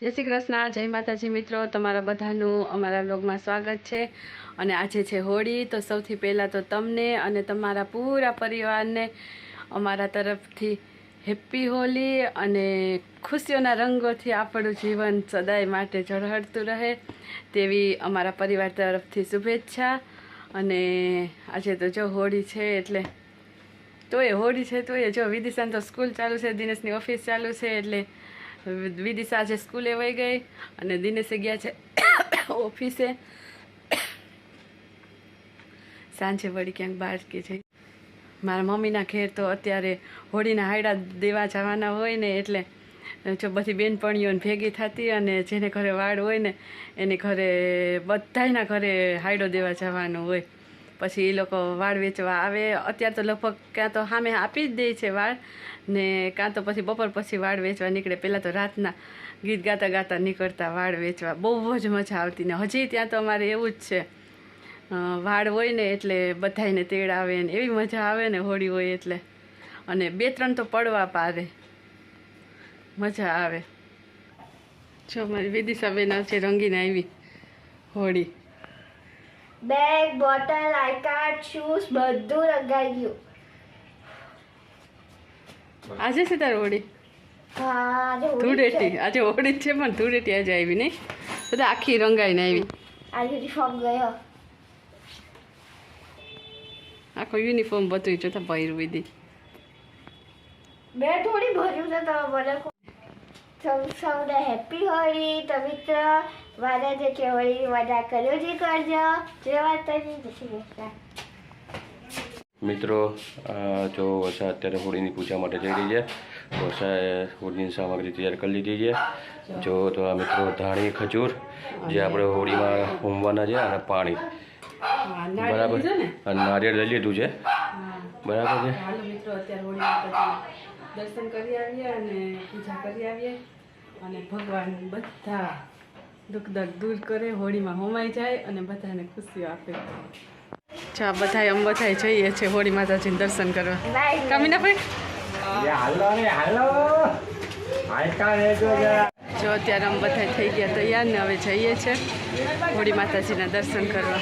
જય શ્રી કૃષ્ણ, જય માતાજી મિત્રો. તમારા બધાનું અમારા બ્લોગમાં સ્વાગત છે. અને આજે છે હોળી, તો સૌથી પહેલાં તો તમને અને તમારા પૂરા પરિવારને અમારા તરફથી હેપી હોલી અને ખુશીઓના રંગોથી આપણું જીવન સદાય માટે ઝળહળતું રહે તેવી અમારા પરિવાર તરફથી શુભેચ્છા. અને આજે તો જો હોળી છે એટલે તોય હોળી છે, તોય જો વિદિશાન તો સ્કૂલ ચાલુ છે, દિનેશની ઓફિસ ચાલુ છે એટલે વિદિશા આજે સ્કૂલે વહી ગઈ અને દિનેશે ગયા છે ઓફિસે. સાંજે વળી ક્યાંક બહાર કે છે. મારા મમ્મીના ઘેર તો અત્યારે હોળીના હાયડા દેવા જવાના હોય ને એટલે જો બધી બેનપણીઓને ભેગી થતી અને જેને ઘરે વાડ હોય ને એને ઘરે બધાયના ઘરે હાયડો દેવા જવાનું હોય. પછી એ લોકો વાળ વેચવા આવે. અત્યારે તો લગભગ ક્યાં તો સામે આપી જ દે છે વાળ. ને કાં તો પછી બપોર પછી વાળ વેચવા નીકળે. પહેલાં તો રાતના ગીત ગાતા ગાતા નીકળતા વાળ વેચવા. બહુ જ મજા આવતી ને હજી ત્યાં તો અમારે એવું જ છે. વાળ હોય ને એટલે બધાયને તેડ આવે ને એવી મજા આવે ને હોળી હોય એટલે. અને બે ત્રણ તો પડવા પારે. મજા આવે. જો મારી વિદિશાબેન છે રંગીને આવી Holi. Bag bottle I card shoes બધું રંગાઈ ગયું. આજે છે તારે હોળી? ધૂળેટી. આજે હોળી છે. પણ ધૂળેટી આજે આવી નહીં બધા આખી રંગાઈને આવી. આજે યુનિફોર્મ ગયો. આખો યુનિફોર્મ બધું જોતા ભર્યું દીધી મેં થોડી ભર્યું છે તમે મને સૌને હેપી હોળી તો મારા જે કેવળી વાદા મજા કર્યો જે કરજો જય માતાજી જય મિત્રો જો વર્ષા અત્યારે હોળીની પૂજા માટે જઈ રહી છે વર્ષાએ હોળીની સામગ્રી તૈયાર કરી લીધી છે. જો તો આ મિત્રો ધાણી ખજૂર જે આપણે હોળીમાં હોમવાના છે અને પાણી. બરાબર? અને નારિયેળ લઈ લીધું છે. બરાબર છે? મિત્રો અત્યારે દર્શન કરી આવીએ અને પૂજા કરી આવીએ. અને ભગવાન બધા દુઃખ દર્દ દૂર કરે હોળીમાં હોમાઈ જાય અને બધાને ખુશીઓ આપે. ચા બધાય અમે બધાય જઈએ છીએ હોળી માતાજીને દર્શન કરવા. કમીના ભાઈ જો અત્યારે અમે બધા થઈ ગયા તૈયાર ને હવે જઈએ છીએ હોળી માતાજીના દર્શન કરવા.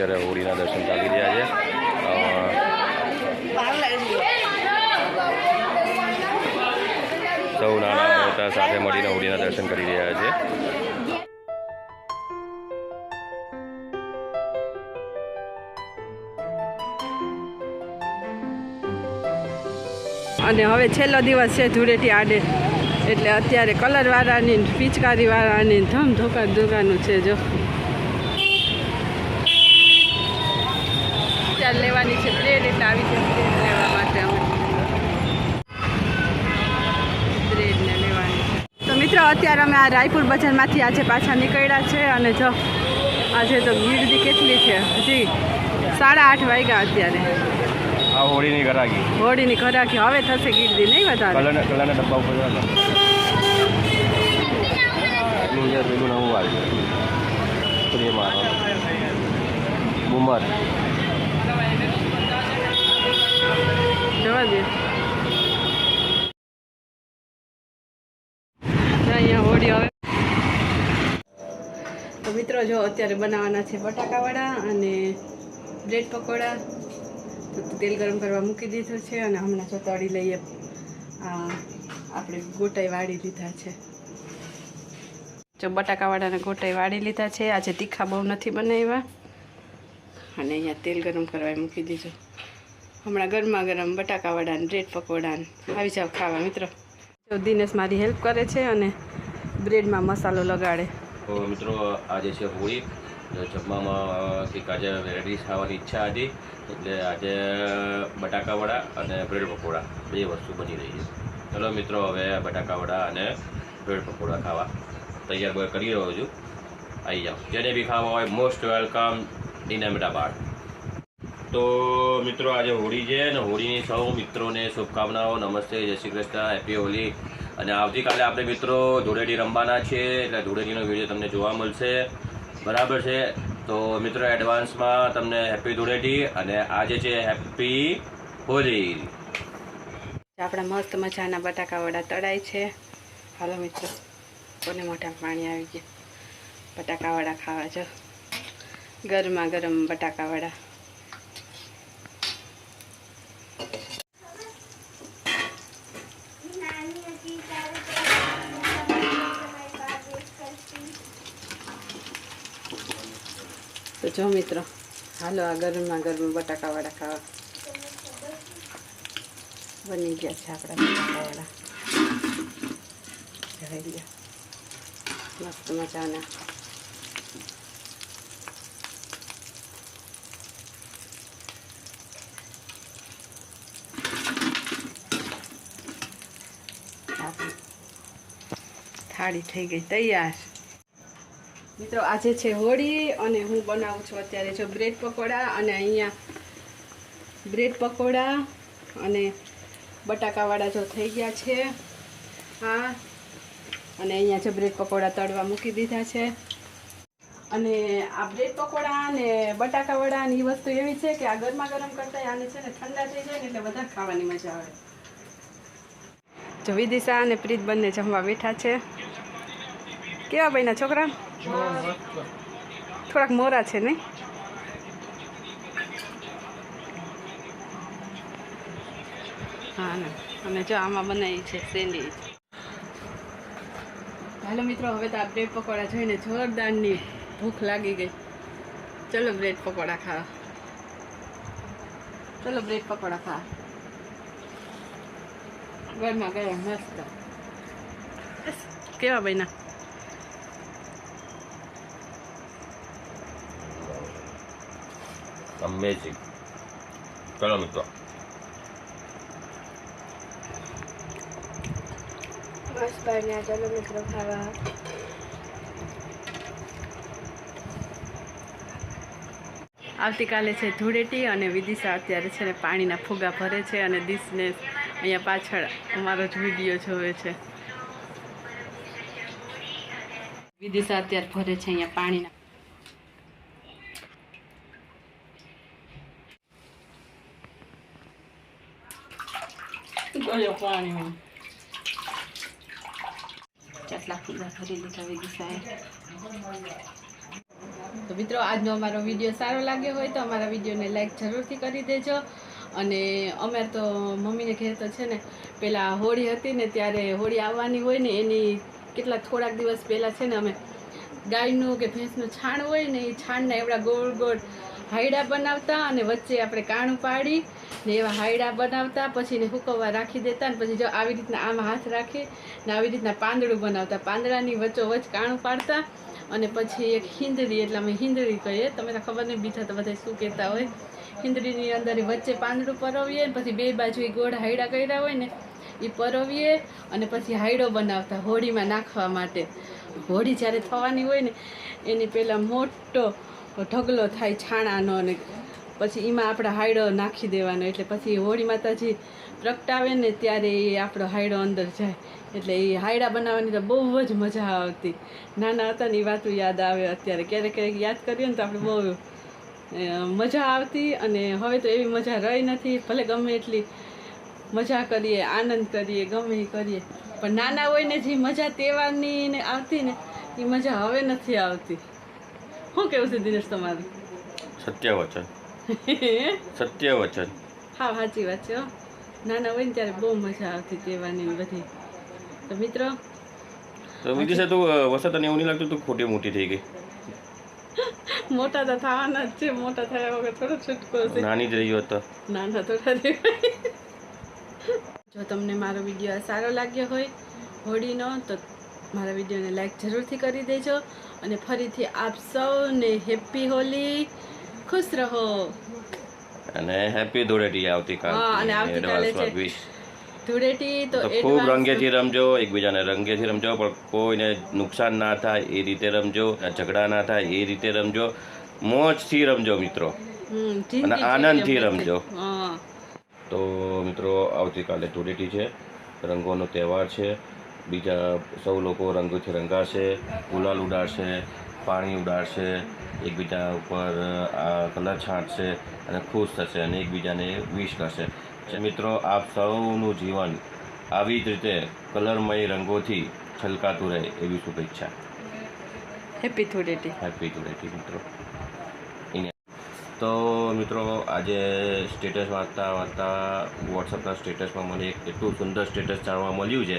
અત્યારે હોળીના દર્શન ચાલી રહ્યા છે. સૌ નાના મોટા સાથે મળીને હોળીના દર્શન કરી રહ્યા છે. અને હવે છેલ્લો દિવસ છે ધૂળેટી આડે. એટલે અત્યારે કલરવાળાની પિચકારીવાળાની ધમધોકા ધમ ધોકા છે, જો. અત્યારે લેવાની છે પ્લેટ એટલે આવી છે બ્રેડ લેવા માટે બ્રેડને લેવાની છે. તો મિત્રો અત્યારે અમે આ રાયપુર બજારમાંથી આજે પાછા નીકળ્યા છે અને જો આજે તો ગીરદી કેટલી છે. હજી સાડા આઠ વાગ્યા અત્યારે. હોળીની ઘરાકી. હોળીની ખરાકી હવે થશે ગીરદી નહીં વધારે? કલરના ડબ્બા ઉપર તો અહીંયા હવે તો મિત્રો જો અત્યારે બનાવવાના છે બટાકાવાળા અને બ્રેડ પકોડા. તો તેલ ગરમ કરવા મૂકી દીધું છે અને હમણાં જો તળી લઈએ. આપણે ગોટાઈ વાળી લીધા છે. જો બટાકાવાળાને ગોટાઈ વાળી લીધા છે. આજે તીખા બહુ નથી બનાવ્યા. અને અહીંયા તેલ ગરમ કરવા મૂકી દીધું. હમણાં ગરમા ગરમ બટાકાવાળા ને બ્રેડ પકોડા ને આવી જાવ ખાવા, મિત્રો. તો દિનેશ મારી હેલ્પ કરે છે અને બ્રેડમાં મસાલો લગાડે. તો મિત્રો, આજે છે હોળી. જમવામાં કંઈક આજે વેરાયટીઝ ખાવાની ઈચ્છા હતી. એટલે આજે બટાકાવડા અને બ્રેડ પકોડા. બે વસ્તુ બની રહી છે. ચલો મિત્રો, હવે બટાકાવડા અને બ્રેડ પકોડા ખાવા. તૈયાર કરી રહ્યો છું. આવી જાઓ. જેને બી ખાવા હોય મોસ્ટ વેલકમ ઇન અહેમદાબાદ તો મિત્રો આજે હોળી છે અને હોળીની સૌ મિત્રોને શુભકામનાઓ. નમસ્તે, જય શ્રી કૃષ્ણ, હેપી હોલી. અને આવતીકાલે આપણે મિત્રો ધૂળેટી રમવાના છે એટલે ધૂળેટીનો વીડિયો તમને જોવા મળશે. બરાબર છે? તો મિત્રો એડવાન્સમાં તમને હેપી ધૂળેટી અને આજે છે હેપી હોલી. આપણા મસ્ત મજાના બટાકાવાળા તળાય છે. હાલો મિત્રો, કોને મોટા પાણી આવી ગયા? બટાકાવાળા ખાવા જો ગરમા ગરમ બટાકા નાની જો મિત્રો, હાલો આ ગરમમાં ગરમ બટાકાવાળા ખાવા. બની ગયા છે આપણા બટાકાવાળા. જોઈ મસ્ત મજાના. થાળી થઈ ગઈ, તૈયાર. મિત્રો, આજે છે હોળી અને હું બનાવું છું અત્યારે જો બ્રેડ પકોડા અને અહીંયા બ્રેડ પકોડા અને બટાકાવાળા જો થઈ ગયા છે. હા. અને અહીંયા જો બ્રેડ પકોડા તળવા મૂકી દીધા છે. અને આ બ્રેડ પકોડા અને બટાકાવાળા ની વસ્તુ એવી છે કે આ ગરમા ગરમ કરતાં આને છે ને ઠંડા થઈ જાય ને એટલે વધારે ખાવાની મજા આવે. જો વિદિશા અને પ્રીત બંને જમવા બેઠા છે. કેવા ભાઈના છોકરા? થોડાક મોરા છે નહીં હા, ને. અને જો આમાં બનાવી છે સેન્ડવીચ. હાલો મિત્રો, હવે તો આ બ્રેડ પકોડા જોઈને જોરદારની ભૂખ લાગી ગઈ. ચલો બ્રેડ પકોડા ખાવા. ચલો બ્રેડ પકોડા ખાવા. ઘરમાં ગયા મસ્ત. કેવા ભાઈના અમેઝિંગ ચલો મિત્રો મસ્ત બન્યા ચલો મિત્રો ખાવા આવતીકાલે છે ધૂળેટી અને વિદિશા અત્યારે છે ને પાણીના ફુગા ભરે છે અને દિશને અહીંયા પાછળ અમારો જ વીડિયો જોવે છે. વિદિશા અત્યારે ભરે છે અહીંયા પાણીના ગયો પાણીમાં ભરી લીધા તો મિત્રો આજનો અમારો વીડિયો સારો લાગ્યો હોય તો અમારા વિડીયોને લાઈક જરૂરથી કરી દેજો અને અમે તો મમ્મીને ઘેર તો છે ને પેલા હોળી હતી ને ત્યારે હોળી આવવાની હોય ને એની કેટલા થોડાક દિવસ પહેલાં છે ને અમે ગાયનું કે ભેંસનું છાણ હોય ને એ છાણના એવડા ગોળ ગોળ હાયડા બનાવતા અને વચ્ચે આપણે કાણું પાડી ને એવા હાયડા બનાવતા, પછી એને હુકવવા રાખી દેતા ને પછી જો આવી રીતના આમાં હાથ રાખી ને આવી રીતના પાંદડું બનાવતા. પાંદડાની વચ્ચોવચ્ચ કાણું પાડતા અને પછી એક હિંદડી, એટલે અમે હિંદડી કહીએ. તમે ખબર નહીં, બીજા તો બધા શું કહેતા હોય. હિંદડીની અંદર વચ્ચે પાંદડું પરોવીએ ને પછી બે બાજુ એ ગોળ હાયડા કર્યા હોય ને એ પરોવીએ અને પછી હાયડો બનાવતા હોળીમાં નાખવા માટે. હોળી જ્યારે થવાની હોય ને, એની પહેલાં મોટો ઢગલો થાય છાણાનો અને પછી એમાં આપણે હાયડો નાખી દેવાનો. એટલે પછી હોળી માતાજી પ્રગટાવે ને ત્યારે એ આપણો હાયડો અંદર જાય. એટલે એ હાયડા બનાવવાની તો બહુ જ મજા આવતી. નાના હતા ને એ વાતો યાદ આવે અત્યારે. ક્યારેક ક્યારેક યાદ કરીએ ને તો આપણે બહુ મજા આવતી અને હવે તો એવી મજા રહી નથી. ભલે ગમે એટલી મજા કરીએ, આનંદ કરીએ, ગમે એ કરીએ. પણ નાના હોય ને જે મજા તહેવારની ને આવતી ને એ મજા હવે નથી આવતી. શું કેવું છે દિનેશ તમારું? સત્ય વચન સત્ય વચન હા સાચી વાત છે નાના હોય ને ત્યારે બહુ મજા આવતી તહેવારની ને બધી. તો મિત્રો? તો છે તું વસત અને એવું નહીં લાગતું તું ખોટી મોટી થઈ ગઈ? મોટા તો થવાના જ છે. મોટા થયા વગર થોડો છૂટકો છે નાની જ રહી હતો નાના થોડા દેવાય જો તમને મારો વીડિયો સારો લાગ્યો હોય હોળીનો તો મારા વિડીયોને લાઈક જરૂરથી કરી દેજો અને ફરીથી આપ સૌને હેપી હોલી. ખુશ રહો. અને હેપી ધૂળેટી આવતીકાલ. હા, અને આવતીકાલે છે. ધૂળેટી તો ખૂબ રંગેથી રમજો એકબીજાને રંગેથી રમજો પણ કોઈને નુકસાન ના થાય એ રીતે રમજો ઝઘડા ના થાય એ રીતે રમજો. મોજથી રમજો મિત્રો. અને આનંદથી રમજો. તો મિત્રો આવતીકાલે ધૂળેટી છે. રંગોનો તહેવાર છે. બીજા સૌ લોકો રંગોથી રંગાશે ગુલાલ ઉડાડશે પાણી ઉડાડશે એકબીજા ઉપર આ કલર છાંટશે અને ખુશ થશે અને એકબીજાને વિશ કરશે. મિત્રો આપ સૌનું જીવન આવી જ રીતે કલરમય રંગોથી છલકાતું રહે એવી શુભેચ્છા. હેપી ધૂળેટી હેપી ધૂળેટી મિત્રો. તો મિત્રો આજે સ્ટેટસ વાંચતા વાંચતા વોટ્સઅપના સ્ટેટસમાં મને એક એટલું સુંદર સ્ટેટસ જાણવા મળ્યું છે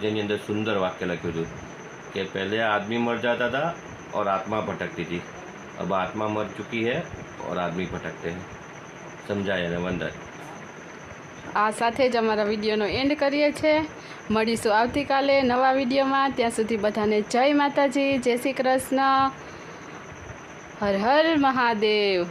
જેની અંદર સુંદર વાક્ય લખ્યું હતું કે પહેલે આદમી મર જાતા હતા और आत्मा भटकती थी अब आत्मा मर चुकी है और आदमी भटकते हैं સમજાય અને વંદન આ સાથે જ અમારા વિડીયોનો એન્ડ કરીએ છીએ મળીશું આવતીકાલે નવા વિડીયોમાં ત્યાં સુધી બધાને જય માતાજી જય શ્રી કૃષ્ણ હર હર મહાદેવ